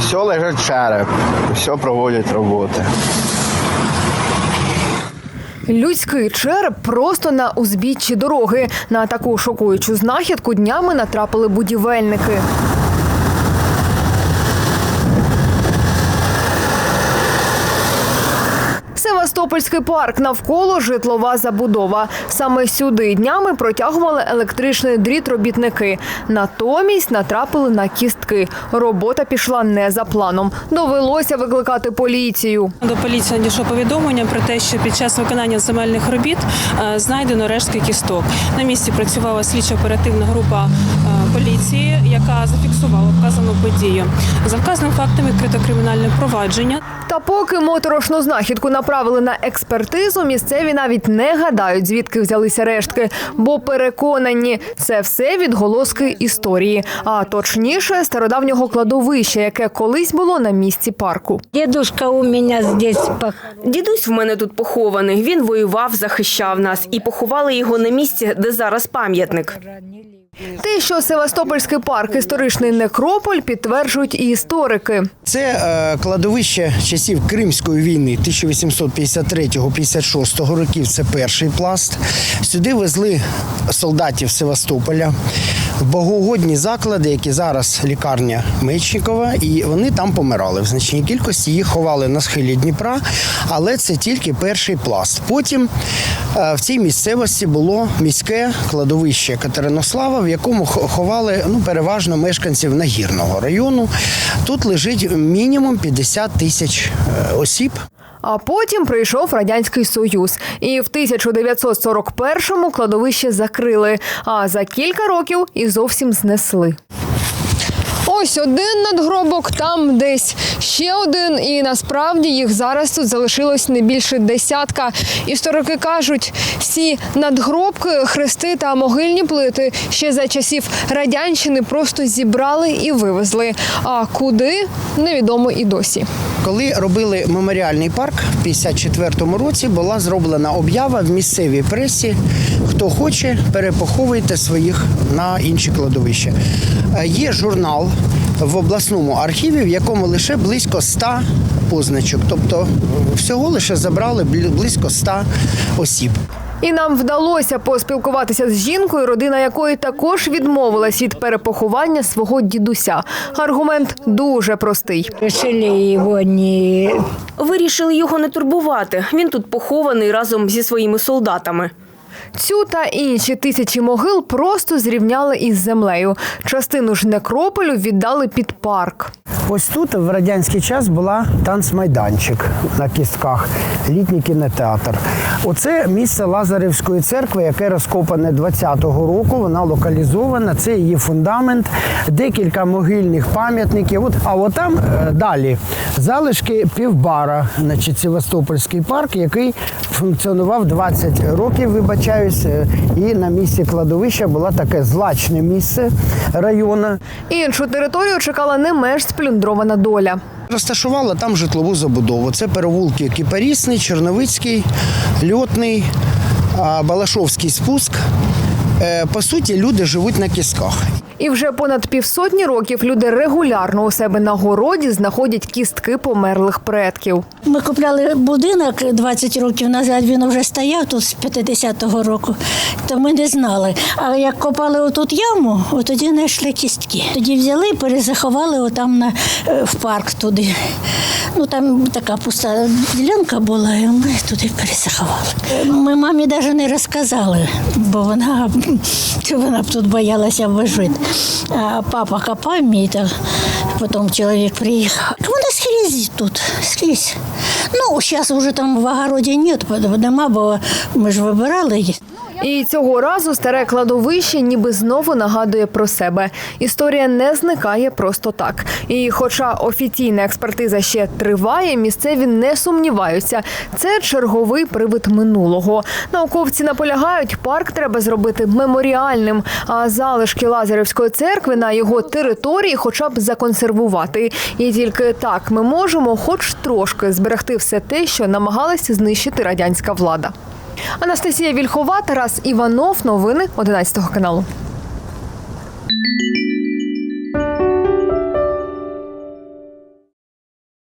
Все лежить череп, все проводять роботи. Людський череп просто на узбіччі дороги. На таку шокуючу знахідку днями натрапили будівельники. Севастопольський парк навколо житлова забудова. Саме сюди днями протягували електричний дріт робітники. Натомість натрапили на кістки. Робота пішла не за планом. Довелося викликати поліцію. До поліції надійшло повідомлення про те, що під час виконання земельних робіт е, знайдено рештки кісток. На місці працювала слідчо-оперативна група е, поліції, яка зафіксувала вказану подію. За вказаним фактом відкрито кримінальне провадження. Та поки моторошну знахідку направили на експертизу, місцеві навіть не гадають, звідки взялися рештки, бо переконані, це все відголоски історії, а точніше стародавнього кладовища, яке колись було на місці парку. Дедушка у меня здесь пох... Дідусь в мене тут похований. Він воював, захищав нас і поховали його на місці, де зараз пам'ятник. Те, що Севастопольський парк історичний некрополь, підтверджують і історики. Це е, кладовище часів Кримської війни 1853-56 років. Це перший пласт. Сюди везли солдатів Севастополя богоугодні заклади, які зараз лікарня Мечникова, і вони там помирали в значній кількості. Їх ховали на схилі Дніпра, але це тільки перший пласт. Потім е, в цій місцевості було міське кладовище Катеринослава, в якому ховали ну, переважно мешканців Нагірного району. Тут лежить мінімум 50 тисяч е, осіб. А потім прийшов радянський союз, і в 1941-му кладовище закрили. А за кілька років і зовсім знесли. Ось один надгробок, там десь ще один, і насправді їх зараз тут залишилось не більше десятка. Історики кажуть, всі надгробки, хрести та могильні плити ще за часів радянщини просто зібрали і вивезли. А куди невідомо і досі. Коли робили меморіальний парк в 54-му році, була зроблена об'ява в місцевій пресі. Хто хоче, перепоховуйте своїх на інші кладовища. Е, Є журнал в обласному архіві, в якому лише близько 100 позначок. Тобто всього лише забрали бл- близько 100 осіб. І нам вдалося поспілкуватися з жінкою, родина якої також відмовилась від перепоховання свого дідуся. Аргумент дуже простий. решили его не... Вирішили його не турбувати. Він тут похований разом зі своїми солдатами. Цю та інші тисячі могил просто зрівняли із землею. Частину ж некрополю віддали під парк. Ось тут в радянський час була танцмайданчик на кістках, літній кінотеатр. Оце місце Лазаревської церкви, яке розкопане 20-го року. Вона локалізована. Це її фундамент, декілька могильних пам'ятників. От, а от там е, далі залишки півбара, значить, Севастопольський парк, який функціонував 20 років, вибачаюсь, е, і на місці кладовища було таке злачне місце району. Іншу територію чекала не менш сплюндрована доля. Розташувала там житлову забудову. Це перевулки Кіпарісний, Черновицький, Льотний, Балашовський спуск. Е, По суті, люди живуть на кісках. І вже понад півсотні років люди регулярно у себе на городі знаходять кістки померлих предків. Ми купляли будинок 20 років назад, він вже стояв тут з 50-го року, то ми не знали. А як копали отут яму, тоді знайшли кістки. Тоді взяли і перезаховали отам на, е, в парк туди. Ну там така пуста ділянка була, і ми туди перезаховали. Ми мамі навіть не розказали, бо вона, вона б тут боялася вижити. Папа копав мій, так потім чоловік приїхав. Вона скрізь тут, скрізь. Ну, зараз вже там в огороді нет, дома, бо ми ж вибирали їх. І цього разу старе кладовище ніби знову нагадує про себе. Історія не зникає просто так. І хоча офіційна експертиза ще триває, місцеві не сумніваються. Це черговий привид минулого. Науковці наполягають, парк треба зробити меморіальним, а залишки Лазаревської церкви на його території хоча б законсервувати. І тільки так ми можемо, хоч трошки, зберегти все те, що намагалася знищити радянська влада. Анастасія Вільхова, Тарас Іванов. Новини 11 каналу.